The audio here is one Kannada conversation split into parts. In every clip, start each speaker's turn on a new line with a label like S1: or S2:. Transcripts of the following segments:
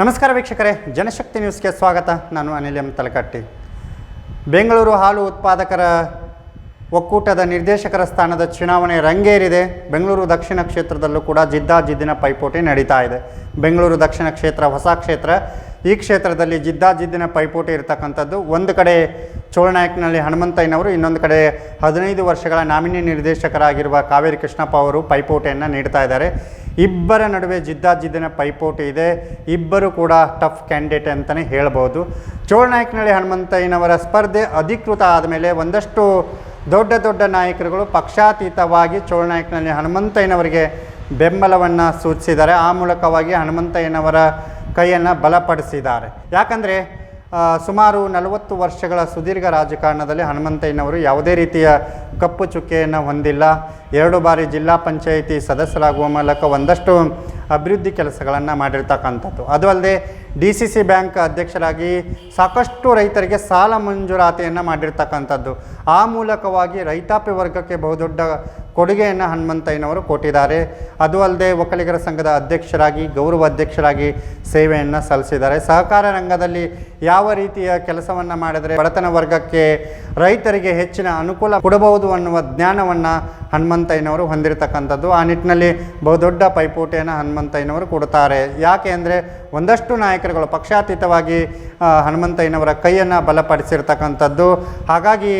S1: ನಮಸ್ಕಾರ ವೀಕ್ಷಕರೇ, ಜನಶಕ್ತಿ ನ್ಯೂಸ್ಗೆ ಸ್ವಾಗತ. ನಾನು ಅನಿಲ್ ಎಂ. ತಲಕಟ್ಟಿ. ಬೆಂಗಳೂರು ಹಾಲು ಉತ್ಪಾದಕರ ಒಕ್ಕೂಟದ ನಿರ್ದೇಶಕರ ಸ್ಥಾನದ ಚುನಾವಣೆ ರಂಗೇರಿದೆ. ಬೆಂಗಳೂರು ದಕ್ಷಿಣ ಕ್ಷೇತ್ರದಲ್ಲೂ ಕೂಡ ಜಿದ್ದಾಜಿದ್ದಿನ ಪೈಪೋಟಿ ನಡೀತಾ ಇದೆ. ಬೆಂಗಳೂರು ದಕ್ಷಿಣ ಕ್ಷೇತ್ರ ಹೊಸ ಕ್ಷೇತ್ರ. ಈ ಕ್ಷೇತ್ರದಲ್ಲಿ ಜಿದ್ದಾಜಿದ್ದಿನ ಪೈಪೋಟಿ ಇರತಕ್ಕಂಥದ್ದು ಒಂದು ಕಡೆ ಚೋಳನಾಯಕನಲ್ಲಿ ಹನುಮಂತಯ್ಯನವರು ಇನ್ನೊಂದು ಕಡೆ ಹದಿನೈದು ವರ್ಷಗಳ ನಾಮಿನಿ ನಿರ್ದೇಶಕರಾಗಿರುವ ಕಾವೇರಿ ಕೃಷ್ಣಪ್ಪ ಅವರು ಪೈಪೋಟಿಯನ್ನು ನೀಡ್ತಾ ಇದ್ದಾರೆ. ಇಬ್ಬರ ನಡುವೆ ಜಿದ್ದಾಜಿದ್ದಿನ ಪೈಪೋಟಿ ಇದೆ. ಇಬ್ಬರು ಕೂಡ ಟಫ್ ಕ್ಯಾಂಡಿಡೇಟ್ ಅಂತಲೇ ಹೇಳ್ಬೋದು. ಚೋಳನಾಯಕನಹಳ್ಳಿ ಹನುಮಂತಯ್ಯನವರ ಸ್ಪರ್ಧೆ ಅಧಿಕೃತ ಆದಮೇಲೆ ಒಂದಷ್ಟು ದೊಡ್ಡ ದೊಡ್ಡ ನಾಯಕರುಗಳು ಪಕ್ಷಾತೀತವಾಗಿ ಚೋಳನಾಯಕನಲ್ಲಿ ಹನುಮಂತಯ್ಯನವರಿಗೆ ಬೆಂಬಲವನ್ನು ಸೂಚಿಸಿದ್ದಾರೆ. ಆ ಮೂಲಕವಾಗಿ ಹನುಮಂತಯ್ಯನವರ ಕೈಯನ್ನು ಬಲಪಡಿಸಿದ್ದಾರೆ. ಯಾಕಂದರೆ ಸುಮಾರು ನಲವತ್ತು ವರ್ಷಗಳ ಸುದೀರ್ಘ ರಾಜಕಾರಣದಲ್ಲಿ ಹನುಮಂತಯ್ಯನವರು ಯಾವುದೇ ರೀತಿಯ ಕಪ್ಪು ಚುಕ್ಕೆಯನ್ನು ಹೊಂದಿಲ್ಲ. ಎರಡು ಬಾರಿ ಜಿಲ್ಲಾ ಪಂಚಾಯಿತಿ ಸದಸ್ಯರಾಗುವ ಮೂಲಕ ಒಂದಷ್ಟು ಅಭಿವೃದ್ಧಿ ಕೆಲಸಗಳನ್ನು ಮಾಡಿರ್ತಕ್ಕಂಥದ್ದು. ಅದು ಅಲ್ಲದೆ ಡಿ ಸಿ ಸಿ ಬ್ಯಾಂಕ್ ಅಧ್ಯಕ್ಷರಾಗಿ ಸಾಕಷ್ಟು ರೈತರಿಗೆ ಸಾಲ ಮಂಜೂರಾತಿಯನ್ನು ಮಾಡಿರ್ತಕ್ಕಂಥದ್ದು. ಆ ಮೂಲಕವಾಗಿ ರೈತಾಪಿ ವರ್ಗಕ್ಕೆ ಬಹುದೊಡ್ಡ ಕೊಡುಗೆಯನ್ನು ಹನುಮಂತಯ್ಯನವರು ಕೊಟ್ಟಿದ್ದಾರೆ. ಅದು ಅಲ್ಲದೆ ಒಕ್ಕಲಿಗರ ಸಂಘದ ಅಧ್ಯಕ್ಷರಾಗಿ, ಗೌರವ ಅಧ್ಯಕ್ಷರಾಗಿ ಸೇವೆಯನ್ನು ಸಲ್ಲಿಸಿದ್ದಾರೆ. ಸಹಕಾರ ರಂಗದಲ್ಲಿ ಯಾವ ರೀತಿಯ ಕೆಲಸವನ್ನು ಮಾಡಿದರೆ ಬಡತನ ವರ್ಗಕ್ಕೆ ರೈತರಿಗೆ ಹೆಚ್ಚಿನ ಅನುಕೂಲ ಕೊಡಬಹುದು ಅನ್ನುವ ಜ್ಞಾನವನ್ನು ಹನುಮಂತಯ್ಯನವರು ಹೊಂದಿರತಕ್ಕಂಥದ್ದು. ಆ ನಿಟ್ಟಿನಲ್ಲಿ ಬಹುದೊಡ್ಡ ಪೈಪೋಟಿಯನ್ನು ಹನುಮಂತಯ್ಯನವರು ಕೊಡುತ್ತಾರೆ. ಯಾಕೆ ಅಂದರೆ ಒಂದಷ್ಟು ನಾಯಕರುಗಳು ಪಕ್ಷಾತೀತವಾಗಿ ಹನುಮಂತಯ್ಯನವರ ಕೈಯನ್ನು ಬಲಪಡಿಸಿರ್ತಕ್ಕಂಥದ್ದು. ಹಾಗಾಗಿ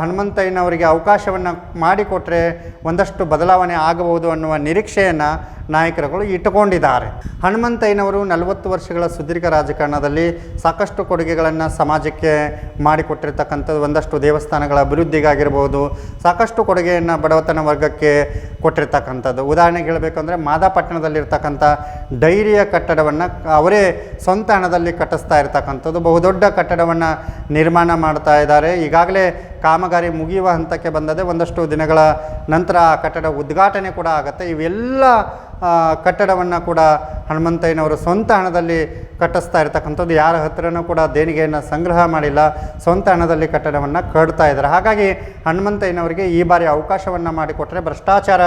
S1: ಹನುಮಂತಯ್ಯನವರಿಗೆ ಅವಕಾಶವನ್ನು ಮಾಡಿಕೊಟ್ಟರೆ ಒಂದಷ್ಟು ಬದಲಾವಣೆ ಆಗಬಹುದು ಅನ್ನುವ ನಿರೀಕ್ಷೆಯನ್ನು ನಾಯಕರುಗಳು ಇಟ್ಟುಕೊಂಡಿದ್ದಾರೆ. ಹನುಮಂತಯ್ಯನವರು ನಲವತ್ತು ವರ್ಷಗಳ ಸುದೀರ್ಘ ರಾಜಕಾರಣದಲ್ಲಿ ಸಾಕಷ್ಟು ಕೊಡುಗೆಗಳನ್ನು ಸಮಾಜಕ್ಕೆ ಮಾಡಿಕೊಟ್ಟಿರ್ತಕ್ಕಂಥದ್ದು ಒಂದಷ್ಟು ದೇವಸ್ಥಾನಗಳ ಅಭಿವೃದ್ಧಿಗಾಗಿರ್ಬೋದು, ಸಾಕಷ್ಟು ಕೊಡುಗೆಯನ್ನು ಬಡವತನ ವರ್ಗಕ್ಕೆ ಕೊಟ್ಟಿರ್ತಕ್ಕಂಥದ್ದು. ಉದಾಹರಣೆಗೆ ಹೇಳಬೇಕಂದ್ರೆ ಮಾದಾಪಟ್ಟಣದಲ್ಲಿರ್ತಕ್ಕಂಥ ಡೈರಿಯ ಕಟ್ಟಡವನ್ನು ಅವರೇ ಸ್ವಂತ ಹಣದಲ್ಲಿ ಕಟ್ಟಿಸ್ತಾ ಇರ್ತಕ್ಕಂಥದ್ದು. ಬಹುದೊಡ್ಡ ಕಟ್ಟಡವನ್ನು ನಿರ್ಮಾಣ ಮಾಡ್ತಾ ಇದ್ದಾರೆ. ಈಗಾಗಲೇ ಕಾಮಗಾರಿ ಮುಗಿಯುವ ಹಂತಕ್ಕೆ ಬಂದದೆ ಒಂದಷ್ಟು ದಿನಗಳ ನಂತರ ಆ ಕಟ್ಟಡ ಉದ್ಘಾಟನೆ ಕೂಡ ಆಗುತ್ತೆ. ಇವೆಲ್ಲ ಕಟ್ಟಡವನ್ನು ಕೂಡ ಹನುಮಂತಯ್ಯನವರು ಸ್ವಂತ ಹಣದಲ್ಲಿ ಕಟ್ಟಿಸ್ತಾ ಇರ್ತಕ್ಕಂಥದ್ದು. ಯಾರ ಹತ್ರನೂ ಕೂಡ ದೇಣಿಗೆಯನ್ನು ಸಂಗ್ರಹ ಮಾಡಿಲ್ಲ. ಸ್ವಂತ ಹಣದಲ್ಲಿ ಕಟ್ಟಡವನ್ನು ಕಟ್ತಾ ಇದ್ದಾರೆ. ಹಾಗಾಗಿ ಹನುಮಂತಯ್ಯನವರಿಗೆ ಈ ಬಾರಿ ಅವಕಾಶವನ್ನು ಮಾಡಿಕೊಟ್ಟರೆ ಭ್ರಷ್ಟಾಚಾರ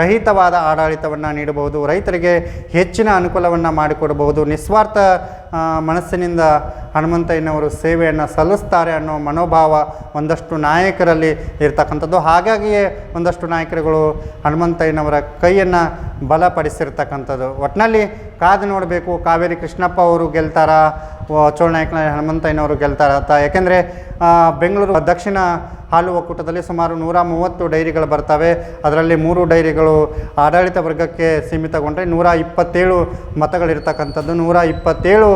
S1: ರಹಿತವಾದ ಆಡಳಿತವನ್ನು ನೀಡಬಹುದು, ರೈತರಿಗೆ ಹೆಚ್ಚಿನ ಅನುಕೂಲವನ್ನು ಮಾಡಿಕೊಡಬಹುದು. ನಿಸ್ವಾರ್ಥ ಮನಸ್ಸಿನಿಂದ ಹನುಮಂತಯ್ಯನವರು ಸೇವೆಯನ್ನು ಸಲ್ಲಿಸ್ತಾರೆ ಅನ್ನೋ ಮನೋಭಾವ ಒಂದಷ್ಟು ನಾಯಕರಲ್ಲಿ ಇರ್ತಕ್ಕಂಥದ್ದು. ಹಾಗಾಗಿಯೇ ಒಂದಷ್ಟು ನಾಯಕರುಗಳು ಹನುಮಂತಯ್ಯನವರ ಕೈಯನ್ನು ಬಲಪಡಿಸಿರ್ತಕ್ಕಂಥದ್ದು. ಒಟ್ಟಿನಲ್ಲಿ ಕಾದು ನೋಡಬೇಕು, ಕಾವೇರಿ ಕೃಷ್ಣಪ್ಪ ಅವರು ಗೆಲ್ತಾರಾ ಚೋಳನಾಯಕನ ಹನುಮಂತಯ್ಯನವರು ಗೆಲ್ತಾರ ಅಂತ. ಯಾಕೆಂದರೆ ಬೆಂಗಳೂರು ದಕ್ಷಿಣ ಹಾಲು ಒಕ್ಕೂಟದಲ್ಲಿ ಸುಮಾರು ನೂರ ಮೂವತ್ತು ಡೈರಿಗಳು ಬರ್ತವೆ. ಅದರಲ್ಲಿ ಮೂರು ಡೈರಿಗಳು ಆಡಳಿತ ವರ್ಗಕ್ಕೆ ಸೀಮಿತಗೊಂಡ್ರೆ ನೂರ ಇಪ್ಪತ್ತೇಳು ಮತಗಳಿರ್ತಕ್ಕಂಥದ್ದು. ನೂರ ಇಪ್ಪತ್ತೇಳು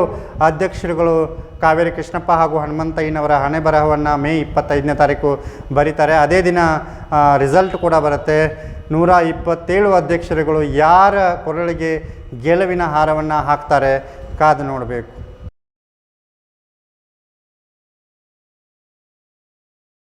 S1: ಅಧ್ಯಕ್ಷರುಗಳು ಕಾವೇರಿ ಕೃಷ್ಣಪ್ಪ ಹಾಗೂ ಹನುಮಂತಯ್ಯನವರ ಹಣೆ ಬರಹವನ್ನು ಮೇ ಇಪ್ಪತ್ತೈದನೇ ತಾರೀಕು ಬರೀತಾರೆ. ಅದೇ ದಿನ ರಿಸಲ್ಟ್ ಕೂಡ ಬರುತ್ತೆ. ನೂರ ಇಪ್ಪತ್ತೇಳು ಅಧ್ಯಕ್ಷರುಗಳು ಯಾರ ಕೊರಳಿಗೆ ಗೆಲುವಿನ ಹಾರವನ್ನು ಹಾಕ್ತಾರೆ ಕಾದು ನೋಡಬೇಕು.